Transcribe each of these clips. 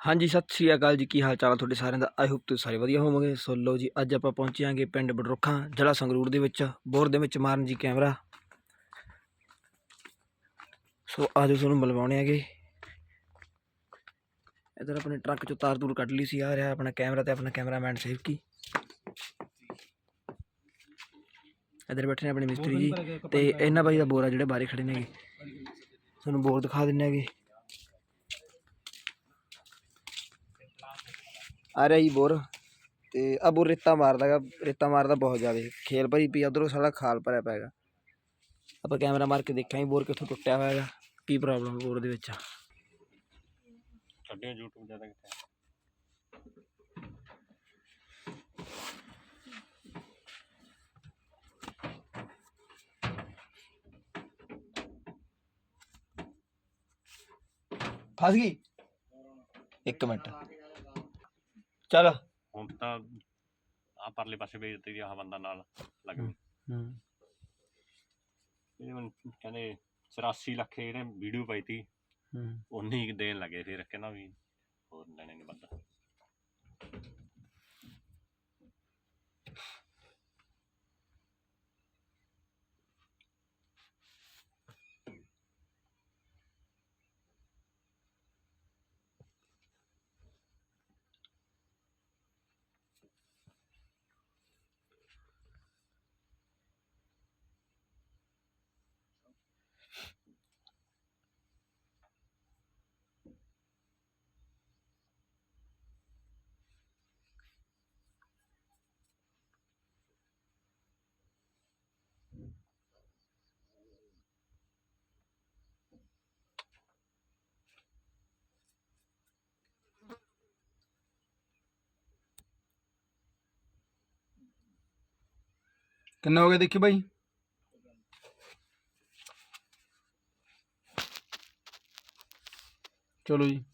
ਹਾਂਜੀ ਸਤਿ ਸ਼੍ਰੀ ਅਕਾਲ ਜੀ। ਕੀ ਹਾਲ ਚਾਲ ਆ ਤੁਹਾਡੇ ਸਾਰਿਆਂ ਦਾ? ਆਈ ਹੋਪ ਤੁਸੀਂ ਸਾਰੇ ਵਧੀਆ ਹੋਵੋਗੇ। ਸੋ ਲਓ ਜੀ ਅੱਜ ਆਪਾਂ ਪਹੁੰਚਿਆਂਗੇ ਪਿੰਡ ਬਡਰੁੱਖਾਂ ਜ਼ਿਲ੍ਹਾ ਸੰਗਰੂਰ ਦੇ ਵਿੱਚ। ਬੋਰ ਦੇ ਵਿੱਚ ਮਾਰਨ ਜੀ ਕੈਮਰਾ। ਸੋ ਆਜੋ ਤੁਹਾਨੂੰ ਮਿਲਵਾਉਣੇ ਹੈਗੇ। ਇਧਰ ਆਪਣੇ ਟਰੱਕ ਚੋਂ ਤਾਰ ਤੂਰ ਕੱਢ ਲਈ ਸੀ। ਆ ਰਿਹਾ ਆਪਣਾ ਕੈਮਰਾ ਤੇ ਆਪਣਾ ਕੈਮਰਾਮੈਨ ਸੇਵਕੀ ਇਧਰ ਬੈਠੇ ਨੇ ਆਪਣੇ ਮਿਸਤਰੀ ਜੀ। ਤੇ ਇਹਨਾਂ ਬਾਈ ਦਾ ਬੋਰ ਆ ਜਿਹੜੇ ਬਾਹਰ ਖੜੇ ਨੇਗੇ। ਤੁਹਾਨੂੰ ਬੋਰ ਦਿਖਾ ਦਿੰਨੇ ਹੈਗੇ। ਆ ਰਿਹਾ ਜੀ ਬੋਰ ਤੇ ਆ ਬੋਰ ਰੇਤਾ ਮਾਰਦਾ ਗਾ ਰੇਤਾ ਮਾਰਦਾ ਬਹੁਤ ਜ਼ਿਆਦਾ ਖੇਲ ਭਰੀ ਪਈ ਉਧਰੋਂ ਸਾਲਾ ਖਾਲ ਭਰਿਆ ਪੈਗਾ ਆਪਾਂ ਕੈਮਰਾ ਮਾਰ ਕੇ ਦੇਖਾਂਗੇ ਬੋਰ ਕਿੱਥੋਂ ਟੁੱਟਿਆ ਹੋਇਆ ਹੈਗਾ ਕੀ ਪ੍ਰੋਬਲਮ ਬੋਰ ਦੇ ਵਿੱਚ? ਕੱਢਿਓ YouTube ਜ਼ਿਆਦਾ ਕਿਤੇ। ਫਸ ਗਈ? ਇੱਕ ਮਿੰਟ। ਚੱਲ। ਹੁਣ ਤਾਂ ਆ ਪਰਲੇ ਪਾਸੇ ਵੇਚ ਦਿੱਤੀ ਆਹ ਬੰਦਾ ਨਾਲ ਲੱਗ ਗਈ। ਹੂੰ। ਇਹ ਹੁਣ ਕਹਿੰਦੇ 84 ਲੱਖ ਇਹਨੇ ਵੀਡੀਓ ਪਾਈ ਤੀ। ਹੂੰ। ਉਨੀ ਕੁ ਦੇਣ ਲੱਗੇ ਫਿਰ ਕਹਿੰਦਾ ਵੀ ਹੋਰ ਲੈਣੇ ਨਹੀਂ ਬੰਦਾ ਕਿੰਨਾ ਹੋ ਗਿਆ ਦੇਖੀ ਬਾਈ ਚਲੋ ਜੀ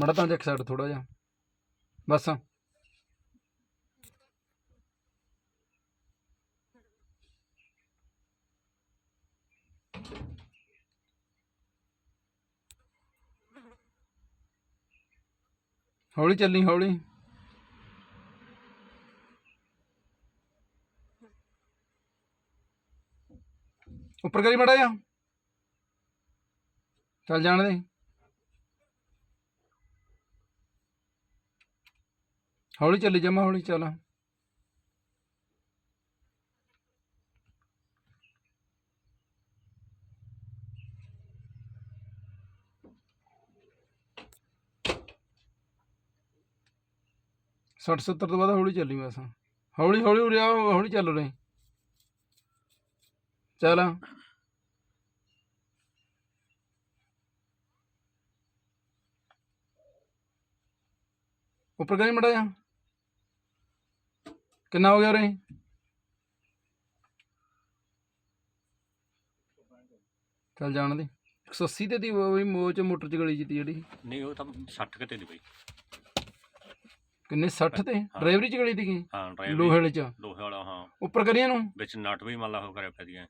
ਮੜਾ ਤਾਂ ਇੱਕ ਸਾਈਡ ਥੋੜਾ ਜਿਹਾ ਬਸ ਹੌਲੀ ਚੱਲੀ ਹੌਲੀ ਉੱਪਰ ਕਰੀ ਮੜਾ ਜਾ ਚੱਲ ਜਾਣ ਦੇ। ਹੌਲੀ ਚੱਲੀ ਜਾਮਾ ਹੌਲੀ ਚੱਲ। ਸੱਠ ਸੱਤਰ ਤੋਂ ਬਾਅਦ ਹੌਲੀ ਚੱਲੀ ਬਸ। ਹੌਲੀ ਹੌਲੀ ਉਰੇ ਆ ਹੌਲੀ ਚੱਲ ਰਹੇ ਚੱਲ। ਉੱਪਰ ਕਰੀ ਮੜਾ ਜਾ ਕਿੰਨਾ ਹੋ ਗਿਆ ਉਰੇ? ਚੱਲ ਜਾਣ ਦੇ। 180 ਤੇ ਦੀ ਉਹ ਮੋਹ ਚ ਮੋਟਰ ਚ ਗਲੀ ਜਿੱਤੀ ਜਿਹੜੀ। ਨਹੀਂ ਉਹ ਤਾਂ 60 ਕਿਤੇ ਦੀ ਬਈ। ਕਿੰਨੇ 60 ਤੇ? ਡਰਾਈਵਰੀ ਚ ਗਲੀ ਦੀ ਹਾਂ ਲੋਹੇ ਵਾਲੇ ਚ। ਲੋਹੇ ਵਾਲਾ ਹਾਂ। ਉੱਪਰ ਕਰੀਏ ਨੂੰ? ਵਿੱਚ ਨਟ ਵੀ ਮੰਨ ਲਾ ਉਹ ਕਰਿਆ ਪਿਆ ਦੀਆਂ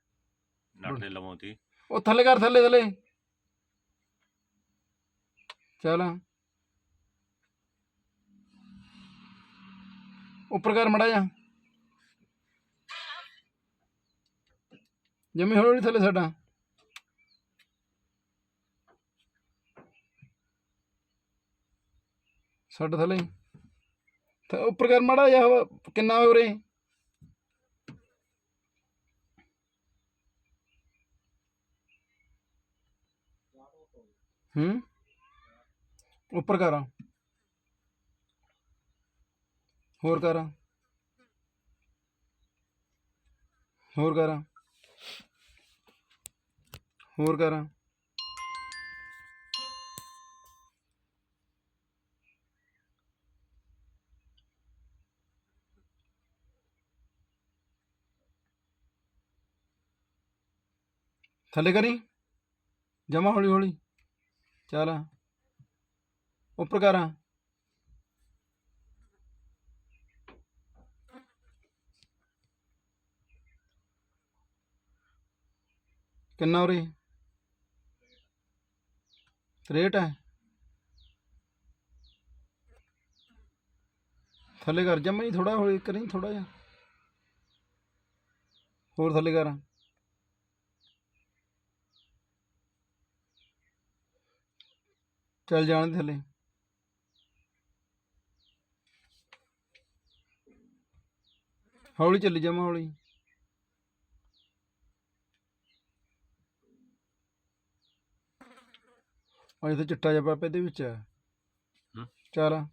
ਲਵੋਂ ਤੀ ਉਹ ਥੱਲੇ ਕਰ ਥੱਲੇ ਥੱਲੇ। ਚੱਲ। ਉੱਪਰ ਕਰ ਮੜਾ ਜਾ ਜਮੀ ਹੌਲੀ ਥੱਲੇ ਸਾਡਾ ਸਾਡਾ ਥੱਲੇ। ਤੇ ਉੱਪਰ ਕਰ ਮੜਾ ਜਾ ਕਿੰਨਾ ਹੋਇਆ ਉਰੇ ਹੂੰ ਉੱਪਰ ਕਰ ਹੋਰ ਕਰ ਹੋਰ ਕਰ ਹੋਰ ਕਰ ਥੱਲੇ ਕਰੀ ਜਮਾ ਹੌਲੀ ਹੌਲੀ चल। उपर कर। कि रेट है? थले कर। जमा ही थोड़ा करी थोड़ा जा। होर थले कर। ਚੱਲ ਜਾਣ ਦੇ ਥੱਲੇ। ਹੌਲੀ ਚੱਲੀ ਜਾਵਾਂ ਹੌਲੀ ਅਜੇ ਤਾਂ ਚਿੱਟਾ ਜਿਹਾ ਪਾਪੇ ਦੇ ਵਿੱਚ ਹੈ। ਚੱਲ।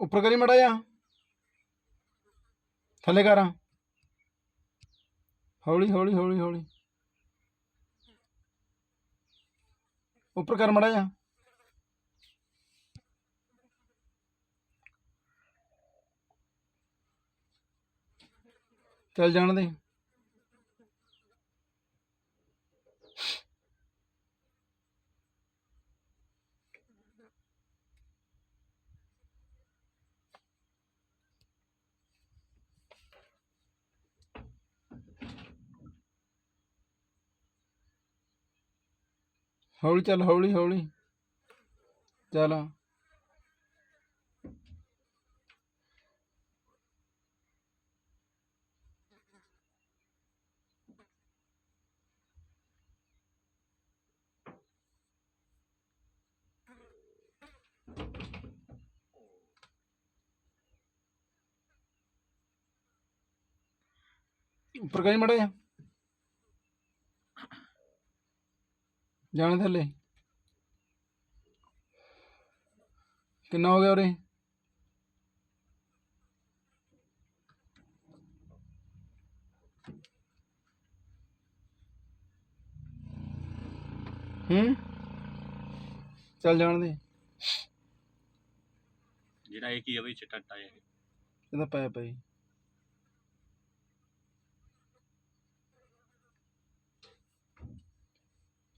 ਉੱਪਰ ਕਰੀ ਮੜਾ ਜਾ। ਥੱਲੇ ਕਰ। ਹੌਲੀ ਹੌਲੀ ਹੌਲੀ ਹੌਲੀ। ਉੱਪਰ ਕਰ ਮੜਾ ਜਾ ਚੱਲ ਜਾਣ ਦੇ। ਹੌਲੀ ਚੱਲ ਹੌਲੀ ਹੌਲੀ ਚੱਲ ਉੱਪਰ ਕਰੀ ਮੜਾ ਜਾਣ ਥੱਲੇ? ਕਿੰਨਾ ਹੋ ਗਿਆ ਉਰੇ? ਹੂੰ? ਚੱਲ ਜਾਣ ਦੇ। ਜਿਹੜਾ ਇਹ ਕੀ ਆ ਬਈ ਚਿੱਟਾ ਟਾ ਇਹ ਇਹਦਾ ਪੈ ਪਈ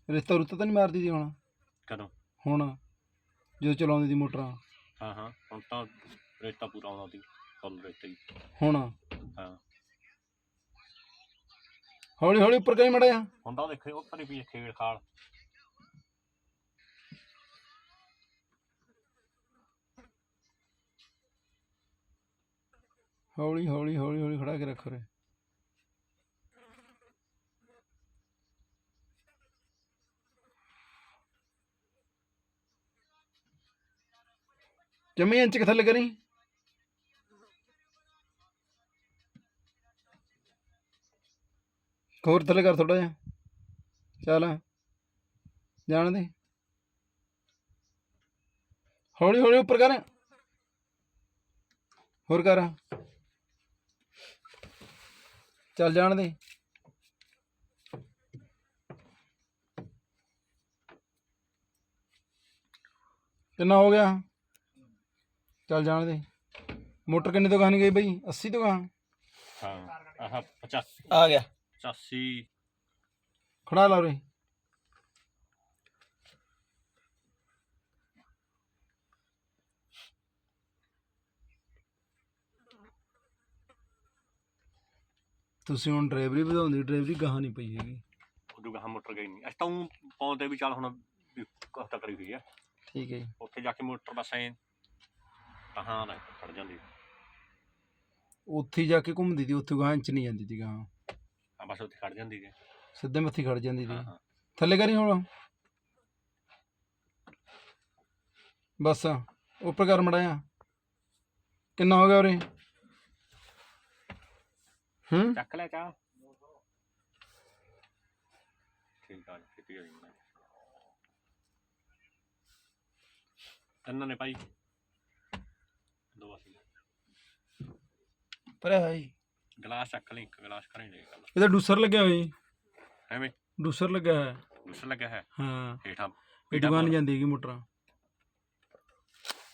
ਰਿਸ਼ਤਾ ਰੁੱਤਾ ਤਾਂ ਨਹੀਂ ਮਾਰਦੀ ਦੀ ਹੁਣ? ਕਦੋਂ? ਹੁਣ ਜਦੋਂ ਚਲਾਉਂਦੀ ਦੀ ਮੋਟਰਾਂ। ਹਾਂ ਹਾਂ ਹੁਣ ਤਾਂ ਰੇਤਾ ਪੂਰਾ ਆਉਂਦਾ ਸੀ ਫੁੱਲ ਰੇਤਾ ਹੀ ਹੁਣ? ਹਾਂ। ਹੌਲੀ ਹੌਲੀ ਉੱਪਰ ਕਰੀ ਮੜਾ ਜਾ ਹੁਣ ਤਾਂ ਦੇਖੇ ਪਈ ਹੈ ਖੇੜ ਖਾਲ। ਹੌਲੀ ਹੌਲੀ ਹੌਲੀ ਹੌਲੀ ਖੜਾ ਕੇ ਰੱਖੋ ਰੇ ਜਮੀ ਇੰਚ ਕੁ ਥੱਲੇ ਕਰੀ। ਹੋਰ ਥੱਲੇ ਕਰ ਥੋੜਾ ਜਿਹਾ। ਚੱਲ, ਜਾਣ ਦੇ। ਹੌਲੀ ਹੌਲੀ ਉੱਪਰ ਕਰ। ਹੋਰ ਕਰ। ਚੱਲ, ਜਾਣ ਦੇ। ਕਿੰਨਾ ਹੋ ਗਿਆ? ਚੱਲ ਜਾਣ ਦੇ। ਮੋਟਰ ਕਿੰਨੇ ਤੋਂ ਕਹਾਣੀ ਗਈ ਬਈ? 80 ਤੋਂ ਕਹਾਂ ਹਾਂ ਆਹ 85 ਆ ਗਿਆ। 85 ਖੜਾ ਲਾ ਉਰੇ। ਤੁਸੀਂ ਹੁਣ ਡਰਾਈਵਰੀ ਵਧਾਉਂਦੀ ਡਰਾਈਵਰੀ ਗਾਹਾਂ ਨਹੀਂ ਪਈ ਹੈਗੀ। ਉਦੋਂ ਗਾਹ ਮੋਟਰ ਗਈ ਨਹੀਂ। ਅਸੀਂ ਤਾਂ ਪਾਉਂਦੇ ਵੀ ਚੱਲ ਹੁਣ ਕਸਤਾ ਕਰੀ ਹੋਈ ਆ। ਠੀਕ ਹੈ ਉੱਥੇ ਜਾ ਕੇ ਮੋਟਰ ਬਸ ਐ ਕਹਾਂ ਨਾ ਖੜ ਜਾਂਦੀ। ਉੱਥੇ ਹੀ ਜਾ ਕੇ ਘੁੰਮਦੀ ਸੀ ਉੱਥੇ ਇੰਚ ਨਹੀਂ ਜਾਂਦੀ ਸੀ ਗਾਹਾਂ ਆ ਬਸ ਉੱਥੇ ਖੜ ਜਾਂਦੀ ਹੈ ਸਿੱਧੇ ਮੱਥੀ ਖੜ ਜਾਂਦੀ ਹਾਂ ਹਾਂ। ਥੱਲੇ ਕਰੀ ਹੁਣ? ਬਸ ਉੱਪਰ ਕਰ ਮੜਾਇਆ ਕਿੰਨਾ ਹੋ ਗਿਆ ਉਰੇ? ਹੂੰ? ਚੱਕ ਲੈ ਚਾ ਠੀਕ ਆ ਨੇ ਭਾਈ ਦੋ ਅਸੀਂ ਪਰ ਹਾਈ ਗਲਾਸ ਚੱਕ ਲਈ ਇੱਕ ਗਲਾਸ ਕਰੇ ਲੈ ਗੱਲ ਇਹਦਾ ਡੂਸਰ ਲੱਗਿਆ ਹੋਇਆ ਜੀ। ਐਵੇਂ? ਡੂਸਰ ਲੱਗਿਆ ਹੈ ਗੁੱਸ ਲੱਗਾ ਹੈ ਹਾਂ। ਹੇਠਾਂ ਇਹ ਦੁਕਾਨ ਜਾਂਦੀ ਹੈਗੀ ਮੋਟਰਾਂ।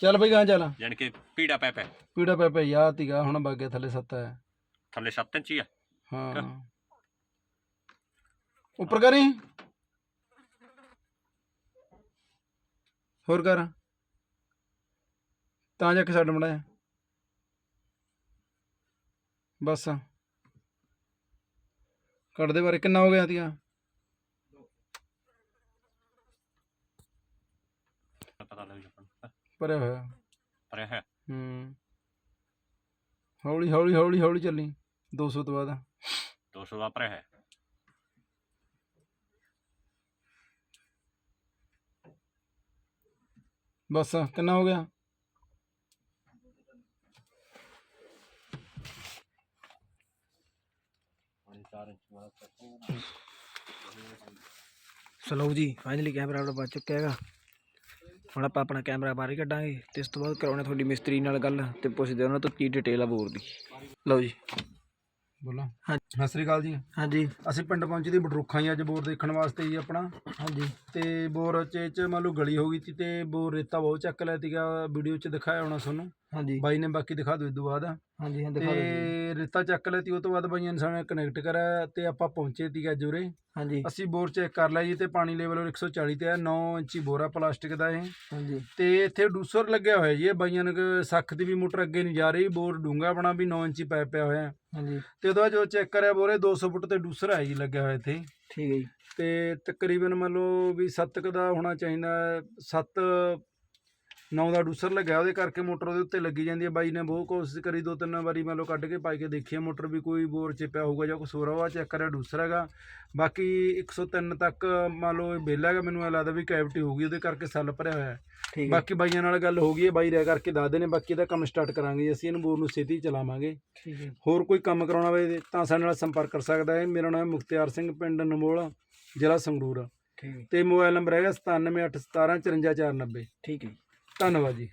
ਚੱਲ ਬਈ ਗਾਂ ਚੱਲ। ਜਾਨ ਕਿ ਪੀੜਾ ਪੈ ਪੈ। ਪੀੜਾ ਪੈ ਪੈ ਯਾ ਤੀਗਾ ਹੁਣ ਬਾਗੇ ਥੱਲੇ ਸੱਤ ਹੈ। ਥੱਲੇ 7 ਇੰਚ ਹੀ। ਆ। ਹਾਂ ਉੱਪਰ ਕਰੀ। ਹੋਰ ਕਰ। ਤਾਂ ਜਾ ਕੇ ਛੱਡ ਮੜਾ। ਬਸ। ਕੱਢ ਦੇ ਬਾਰੇ ਕਿੰਨਾ ਹੋ ਗਿਆ ਤੀਆ? ਪਤਾ ਲੱਗ ਹੋਇਆ। ਪਰ ਹੈ ਹੂੰ। ਹੌਲੀ ਹੌਲੀ ਹੌਲੀ ਹੌਲੀ ਚੱਲੀ। 200 ਤੋਂ ਬਾਅਦ। 200 ਦਾ ਪਰ ਹੈ ਬਸ ਕਿੰਨਾ ਹੋ ਗਿਆ? ਚਲੋ ਜੀ ਫਾਈਨਲੀ ਕੈਮਰਾ ਆਪਣਾ ਬਚ ਚੁੱਕਿਆ ਹੈਗਾ। ਹੁਣ ਆਪਾਂ ਆਪਣਾ ਕੈਮਰਾ ਬਾਹਰ ਹੀ ਕੱਢਾਂਗੇ। ਤੇ ਇਸ ਤੋਂ ਬਾਅਦ ਕਰਾਉਣੇ ਤੁਹਾਡੀ ਮਿਸਤਰੀ ਨਾਲ ਗੱਲ ਤੇ ਪੁੱਛਦੇ ਉਹਨਾਂ ਤੋਂ ਕੀ ਡਿਟੇਲ ਆ ਬੋਰ ਦੀ। ਲਓ ਜੀ। ਬੋਲਾਂ। ਹਾਂ- ਸਤਿ ਸ੍ਰੀ ਅਕਾਲ ਜੀ। ਹਾਂਜੀ। ਅਸੀਂ ਪਿੰਡ ਪਹੁੰਚੇ ਦੀ ਬਡਰੁੱਖਾਂ ਹੀ ਅੱਜ ਬੋਰ ਦੇਖਣ ਵਾਸਤੇ ਜੀ ਆਪਣਾ। ਹਾਂਜੀ। ਤੇ ਬੋਰ ਚ ਇਹ ਚ ਮੰਨ ਲਓ ਗਲੀ ਹੋ ਗਈ ਸੀ ਤੇ ਬੋਰ ਰੇਤਾ ਬਹੁਤ ਚੱਕ ਲਿਆ ਸੀਗਾ। ਵੀਡੀਓ ਚ ਦਿਖਾਇਆ ਹੋਣਾ ਤੁਹਾਨੂੰ। ਹਾਂਜੀ। ਬਾਈ ਨੇ ਬਾਕੀ ਦਿਖਾ ਦਿਓ ਇਸ ਤੋਂ ਬਾਅਦ। ਹਾਂਜੀ ਹਾਂ ਦਿਖਾ ਦਿਓ। ਤੇ ਰੇਤਾ ਚੱਕ ਲਿਆ ਤੀ ਉਹ ਤੋਂ ਬਾਅਦ ਬਾਈਆਂ ਨੇ ਸਾਨੂੰ ਕਨੈਕਟ ਕਰਿਆ ਤੇ ਆਪਾਂ ਪਹੁੰਚੇ ਸੀਗਾ ਜੁਰੇ ਹਾਂਜੀ। ਅਸੀਂ ਬੋਰ ਚੈੱਕ ਕਰ ਲਿਆ ਜੀ ਤੇ ਪਾਣੀ ਲੈਵਲ 140 ਤੇ ਆ 9 ਇੰਚੀ ਬੋਰ ਪਲਾਸਟਿਕ ਦਾ ਇਹ। ਹਾਂਜੀ। ਤੇ ਇੱਥੇ ਡੂਸਰ ਲੱਗਿਆ ਹੋਇਆ ਜੀ ਇਹ ਬਾਈਆਂ ਨੇ ਕਿ ਸੱਖ ਦੀ ਵੀ ਮੋਟਰ ਅੱਗੇ ਨਹੀਂ ਜਾ ਰਹੀ ਬੋਰ ਡੂੰਗਾ ਬਣਾ ਵੀ 9 ਇੰਚੀ ਪਾਇਪ ਪਿਆ ਹੋਇਆ। ਹਾਂਜੀ। ਤੇ ਉਹਦਾ ਜੋ ਚੈੱਕ ਕਰਿਆ ਬੋਰੇ 200 ਫੁੱਟ ਤੇ ਡੂਸਰ ਹੈ ਜੀ ਲੱਗਿਆ ਹੋਇਆ ਇੱਥੇ। ਠੀਕ ਹੈ ਜੀ। ਤੇ ਤਕਰੀਬਨ ਮੰਨ ਲਓ ਵੀ 7 ਕ ਦਾ ਹੋਣਾ ਚਾਹੀਦਾ 7 9 ਦਾ ਡੂਸਰ ਲੱਗਿਆ ਉਹਦੇ ਕਰਕੇ ਮੋਟਰ ਉਹਦੇ ਉੱਤੇ ਲੱਗੀ ਜਾਂਦੀ ਹੈ। ਬਾਈ ਨੇ ਬਹੁਤ ਕੋਸ਼ਿਸ਼ ਕਰੀ ਦੋ ਤਿੰਨ ਵਾਰੀ ਮੰਨ ਲਓ ਕੱਢ ਕੇ ਪਾਈ ਕੇ ਦੇਖੀ ਹੈ ਮੋਟਰ ਵੀ ਕੋਈ ਬੋਰ ਚਿਪਿਆ ਹੋਊਗਾ ਜਾਂ ਕੁਛ ਹੋਰ ਹੋਊਗਾ ਚੈੱਕ ਕਰਿਆ ਡੂਸਰ ਹੈਗਾ। ਬਾਕੀ 103 ਤੱਕ ਮੰਨ ਲਓ ਇਹ ਬਿੱਲ ਹੈਗਾ ਮੈਨੂੰ ਇਹ ਲੱਗਦਾ ਵੀ ਕੈਵਿਟੀ ਹੋਊਗੀ ਉਹਦੇ ਕਰਕੇ ਸੈੱਲ ਭਰਿਆ ਹੋਇਆ ਹੈ। ਹੈ। ਬਾਕੀ ਬਾਈਆਂ ਨਾਲ ਗੱਲ ਹੋ ਗਈ ਹੈ ਬਾਈ ਰਹਿ ਕਰਕੇ ਦੱਸਦੇ ਨੇ ਬਾਕੀ ਇਹਦਾ ਕੰਮ ਸਟਾਰਟ ਕਰਾਂਗੇ ਅਸੀਂ ਇਹਨੂੰ ਬੋਰ ਨੂੰ ਛੇਤੀ ਚਲਾਵਾਂਗੇ। ਹੈ। ਹੋਰ ਕੋਈ ਕੰਮ ਕਰਾਉਣਾ ਹੋਵੇ ਤਾਂ ਸਾਡੇ ਨਾਲ ਸੰਪਰਕ ਕਰ ਸਕਦਾ ਹੈ। ਮੇਰਾ ਨਾਮ ਹੈ ਮੁਖਤਿਆਰ ਸਿੰਘ ਪਿੰਡ ਨਮੋਲ ਜ਼ਿਲ੍ਹਾ ਸੰਗਰੂਰ। ਹੈ। ਤੇ ਮੋਬਾਈਲ ਨੰਬਰ ਹੈਗਾ 9781175490 ਠੀਕ ਹੈ। ਧੰਨਵਾਦ ਜੀ।